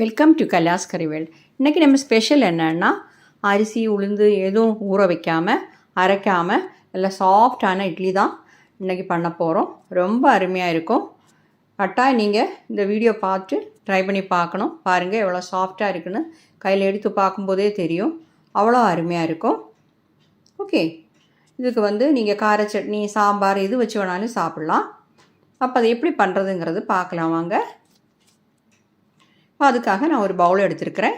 Welcome to கலாஸ் கறிவேல் இன்றைக்கி நம்ம special என்னென்னா அரிசி உளுந்து எதுவும் ஊற வைக்காமல் அரைக்காமல் எல்லாம் சாஃப்டான இட்லி தான் இன்றைக்கி பண்ண போகிறோம் ரொம்ப அருமையாக இருக்கும். கட்டாயம் நீங்கள் இந்த வீடியோ பார்த்து ட்ரை பண்ணி பார்க்கணும். பாருங்கள் எவ்வளோ சாஃப்டாக இருக்குன்னு. கையில் எடுத்து பார்க்கும்போதே தெரியும். அவ்வளோ அருமையாக இருக்கும். ஓகே இதுக்கு வந்து நீங்கள் கார சட்னி சாம்பார் எது வச்சு வேணாலும் சாப்பிட்லாம். அப்போ அதை எப்படி பண்ணுறதுங்கிறது பார்க்கலாம் வாங்க. அதுக்காக நான் ஒரு பவுல் எடுத்திருக்கிறேன்.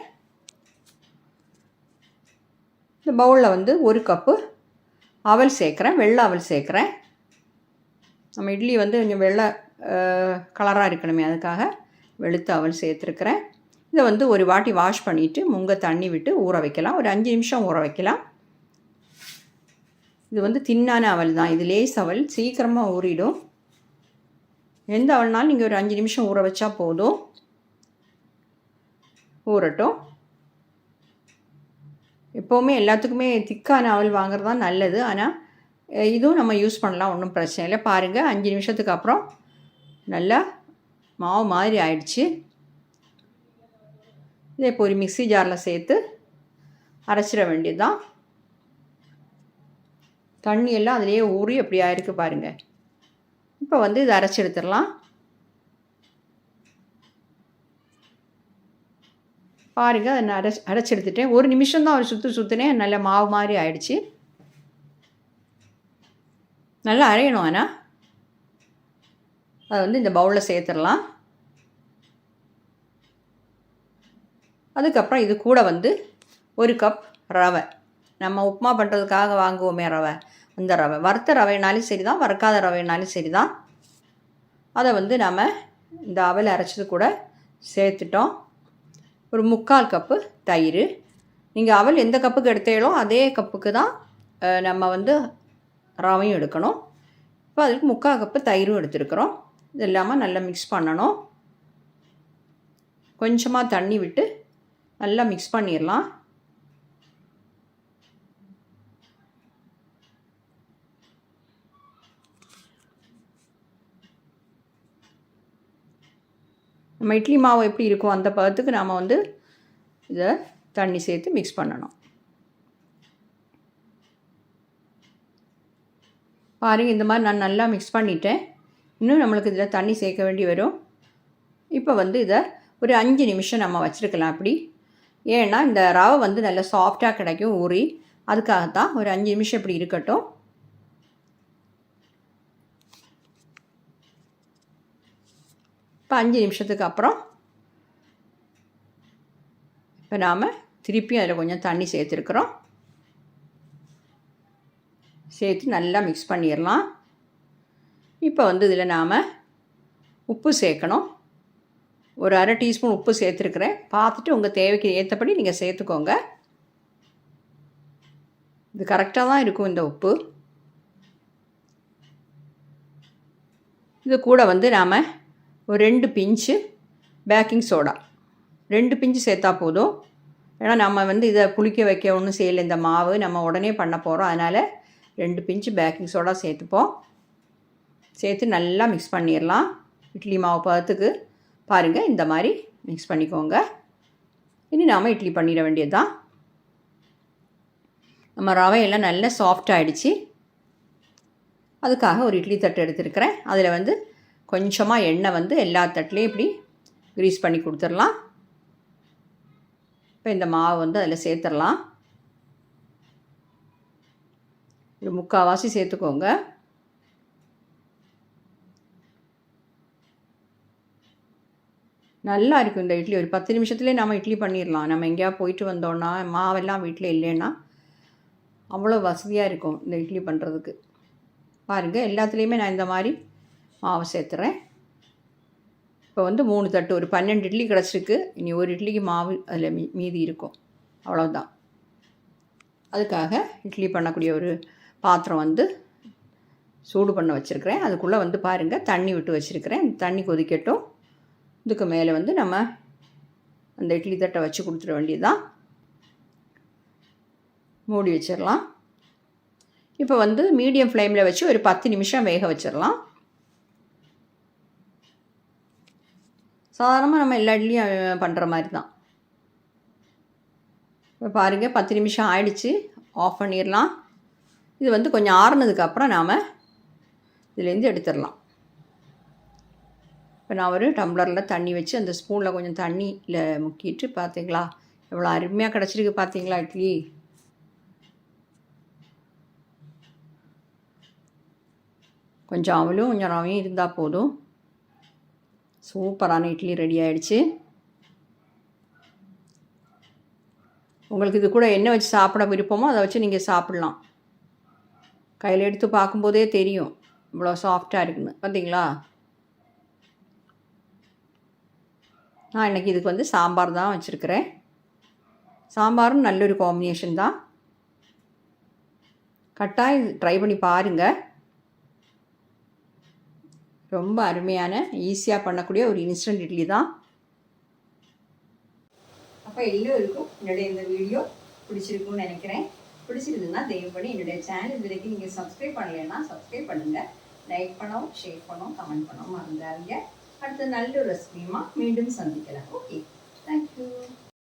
இந்த பவுலில் வந்து ஒரு கப்பு அவல் சேர்க்குறேன் வெள்ளை அவல் சேர்க்குறேன். நம்ம இட்லி வந்து கொஞ்சம் வெள்ளை கலராக இருக்கணுமே அதுக்காக வெளுத்து அவல் சேர்த்துருக்குறேன். இதை வந்து ஒரு வாட்டி வாஷ் பண்ணிவிட்டு முங்க தண்ணி விட்டு ஊற வைக்கலாம். ஒரு அஞ்சு நிமிஷம் ஊற வைக்கலாம். இது வந்து தின்னான அவல் தான். இது லேஸ் அவல் சீக்கிரமாக ஊறிடும். எந்த அவல்னாலும் நீங்கள் ஒரு அஞ்சு நிமிஷம் ஊற வச்சா போதும். ஊறட்டும். எப்போவுமே எல்லாத்துக்குமே திக்கான அவல் வாங்குறது தான் நல்லது ஆனால் இதுவும் நம்ம யூஸ் பண்ணலாம் ஒன்றும் பிரச்சனை இல்லை. பாருங்கள் அஞ்சு நிமிஷத்துக்கு அப்புறம் நல்லா மாவு மாதிரி ஆயிடுச்சு. இதை இப்போ ஒரு மிக்சி ஜாரில் சேர்த்து அரைச்சிட வேண்டியது தான் தண்ணி எல்லாம் அதிலேயே ஊறி அப்படி ஆயிருக்கு பாருங்கள் இப்போ வந்து இதை அரைச்சி எடுத்துடலாம். பாருங்கள் அதை நான் அரைச்சி அடைச்செடுத்துட்டேன். ஒரு நிமிஷம் தான் ஒரு சுற்று சுற்றுனேன் நல்ல மாவு மாதிரி ஆயிடுச்சு. நல்லா அரையணும் ஆனால் அதை வந்து இந்த பவுலில் சேர்த்துடலாம். அதுக்கப்புறம் இது கூட வந்து ஒரு கப் ரவை. நம்ம உப்புமா பண்ணுறதுக்காக வாங்குவோமே ரவை. அந்த ரவை. வறுத்த ரவைனாலும் சரி தான் வறுக்காத ரவைனாலும் சரி தான் அதை வந்து நம்ம இந்த அவல் அரைச்சது கூட சேர்த்துட்டோம். ஒரு முக்கால் கப்பு தயிர். நீங்கள் அவல் எந்த கப்புக்கு எடுத்தீங்களோ அதே கப்புக்கு தான் நம்ம வந்து ரவையும் எடுக்கணும். இப்போ அதுக்கு முக்கால் கப்பு தயிரும் எடுத்துருக்குறோம். இது இல்லாமல் நல்லா மிக்ஸ் பண்ணணும். கொஞ்சமாக தண்ணி விட்டு நல்லா மிக்ஸ் பண்ணிடலாம் நம்ம இட்லி மாவு எப்படி இருக்கும் அந்த பதத்துக்கு நாம் வந்து இதை தண்ணி சேர்த்து மிக்ஸ் பண்ணணும். பாருங்கள் இந்த மாதிரி நான் நல்லா மிக்ஸ் பண்ணிட்டேன். இன்னும் நம்மளுக்கு இதில் தண்ணி சேர்க்க வேண்டி வரும். இப்போ வந்து இதை ஒரு அஞ்சு நிமிஷம் நம்ம வச்சுருக்கலாம் அப்படி. ஏன்னா இந்த ரவை வந்து நல்லா சாஃப்டாக கிடைக்கும் ஊறி. அதுக்காகத்தான் ஒரு அஞ்சு நிமிஷம் இப்படி இருக்கட்டும். இப்போ அஞ்சு நிமிஷத்துக்கு அப்புறம் இப்போ நாம் திருப்பியும் அதில் கொஞ்சம் தண்ணி சேர்த்துருக்குறோம். சேர்த்து நல்லா மிக்ஸ் பண்ணிடலாம் இப்போ வந்து இதில் நாம் உப்பு சேர்க்கணும். ஒரு அரை டீஸ்பூன் உப்பு சேர்த்துருக்குறேன். பார்த்துட்டு உங்கள் தேவைக்கு ஏற்றபடி நீங்கள் சேர்த்துக்கோங்க. இது கரெக்டாக தான் இருக்கும் இந்த உப்பு. இது கூட வந்து நாம் ஒரு ரெண்டு பிஞ்சு பேக்கிங் சோடா ரெண்டு பிஞ்சு சேர்த்தா போதும். ஏன்னா நம்ம வந்து இதை புளிக்க வைக்க ஒன்றும் செய்யலை. இந்த மாவு நம்ம உடனே பண்ண போகிறோம் அதனால் ரெண்டு பிஞ்சு பேக்கிங் சோடா சேர்த்துப்போம். சேர்த்து நல்லா மிக்ஸ் பண்ணிடலாம் இட்லி மாவு பதத்துக்கு. பாருங்கள் இந்த மாதிரி மிக்ஸ் பண்ணிக்கோங்க. இனி நாம் இட்லி பண்ணிட வேண்டியது தான் நம்ம ரவையெல்லாம் நல்லா சாஃப்ட் ஆகிடுச்சு அதுக்காக ஒரு இட்லி தட்டு எடுத்துருக்கிறேன். அதில் வந்து கொஞ்சமாக எண்ணெய் வந்து எல்லா தட்டுலேயும் இப்படி க்ரீஸ் பண்ணி கொடுத்துடலாம் இப்போ இந்த மாவு வந்து அதில் சேர்த்துடலாம். ஒரு முக்கால்வாசி சேர்த்துக்கோங்க. நல்லா இருக்கும் இந்த இட்லி. ஒரு பத்து நிமிஷத்துலேயே நம்ம இட்லி பண்ணிடலாம். நம்ம எங்கேயா போயிட்டு வந்தோன்னா மாவெல்லாம் வீட்டில் இல்லைன்னா அவ்வளோ வசதியாக இருக்கும் இந்த இட்லி பண்ணுறதுக்கு பாருங்கள் எல்லாத்துலேயுமே நான் இந்த மாதிரி மாவு சேர்த்துறேன். இப்போ வந்து மூணு தட்டு ஒரு பன்னெண்டு இட்லி கிடச்சிருக்கு. இனி ஒரு இட்லிக்கு மாவு அதில் மீ மீதி இருக்கும். அவ்வளோதான் அதுக்காக இட்லி பண்ணக்கூடிய ஒரு பாத்திரம் வந்து சூடு பண்ண வச்சுருக்கிறேன். அதுக்குள்ளே வந்து பாருங்கள் தண்ணி விட்டு வச்சுருக்கிறேன். தண்ணி கொதிக்கட்டும். இதுக்கு மேலே வந்து நம்ம அந்த இட்லி தட்டை வச்சு கொடுத்துட வேண்டியதுதான். மூடி வச்சிடலாம். இப்போ வந்து மீடியம் ஃப்ளேமில் வச்சு ஒரு பத்து நிமிஷம் வேக வச்சிடலாம். சாதாரணமாக நம்ம எல்லா இட்லியும் பண்ணுற மாதிரி தான் இப்போ பாருங்கள் பத்து நிமிஷம் ஆயிடுச்சு. ஆஃப் பண்ணிடலாம் இது வந்து கொஞ்சம் ஆறுனதுக்கப்புறம் நாம் இதுலேருந்து எடுத்துடலாம் இப்போ நான் ஒரு டம்ளரில் தண்ணி வச்சு அந்த ஸ்பூனில் கொஞ்சம் தண்ணியில் முக்கிட்டு பார்த்தீங்களா எவ்வளோ அருமையாக கிடச்சிருக்கு பார்த்தீங்களா இட்லி? கொஞ்சம் அவளும் கொஞ்சம் ரவையும் இருந்தால் போதும். சூப்பரான இட்லி ரெடி ஆயிடுச்சு. உங்களுக்கு இது கூட என்ன வச்சு சாப்பிட விருப்பமோ அதை வச்சு நீங்கள் சாப்பிட்லாம். கையில் எடுத்து பார்க்கும்போதே தெரியும். இவ்வளோ சாஃப்டாக இருக்குன்னு. பார்த்தீங்களா நான் இன்றைக்கி இதுக்கு வந்து சாம்பார் தான் வச்சுருக்கிறேன். சாம்பாரும் நல்ல ஒரு காம்பினேஷன் தான். கட்டாயம் ட்ரை பண்ணி பாருங்கள் ரொம்ப அருமையான ஈஸியாக பண்ணக்கூடிய ஒரு இன்ஸ்டன்ட் இட்லி தான். அப்போ எல்லோருக்கும் என்னுடைய இந்த வீடியோ பிடிச்சிருக்கும்னு நினைக்கிறேன். பிடிச்சிருந்ததுன்னா தயவு பண்ணி என்னுடைய சேனல் வரைக்கும் நீங்கள் சப்ஸ்கிரைப் பண்ணலைன்னா சப்ஸ்கிரைப் பண்ணுங்கள் லைக் பண்ணவும் ஷேர் பண்ணவும் கமெண்ட் பண்ணவும் மறந்துடாதீங்க. அடுத்த நல்ல ஒரு ரெசிபியுமா மீண்டும் சந்திக்கலாம். Okay thank you